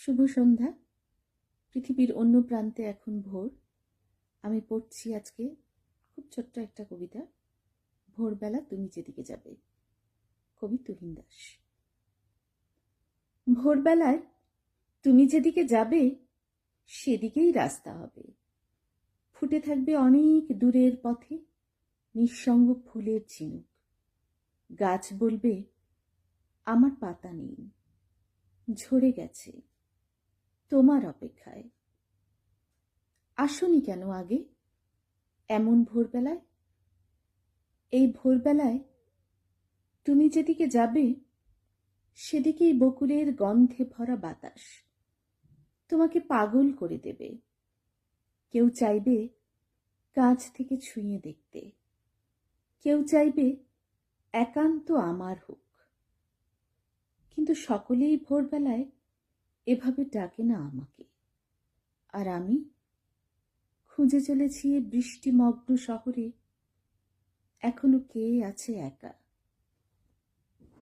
শুভ সন্ধ্যা। পৃথিবীর অন্য প্রান্তে এখন ভোর। আমি পড়ছি আজকে খুব ছোট্ট একটা কবিতা। ভোরবেলা তুমি যেদিকে যাবে, কবি তুহিন দাস। ভোরবেলায় তুমি যেদিকে যাবে, সেদিকেই রাস্তা হবে। ফুটে থাকবে অনেক দূরের পথে নিঃসঙ্গ ফুলের ঝিনুক। গাছ বলবে, আমার পাতা নেই, ঝরে গেছে। তোমার অপেক্ষায়। আসনি কেন আগে? এমন ভোরবেলায়? এই ভোরবেলায় তুমি যেদিকে যাবে, সেদিকেই বকুলের গন্ধে ভরা বাতাস। তোমাকে পাগল করে দেবে। কেউ চাইবে কাছ থেকে ছুঁয়ে দেখতে। কেউ চাইবে একান্ত আমার হোক। কিন্তু সকলেই ভোরবেলায় এভাবে ডাকে না আমাকে। আর আমি খুঁজে চলেছি বৃষ্টিমগ্ন শহরে। এখনও কে আছে একা?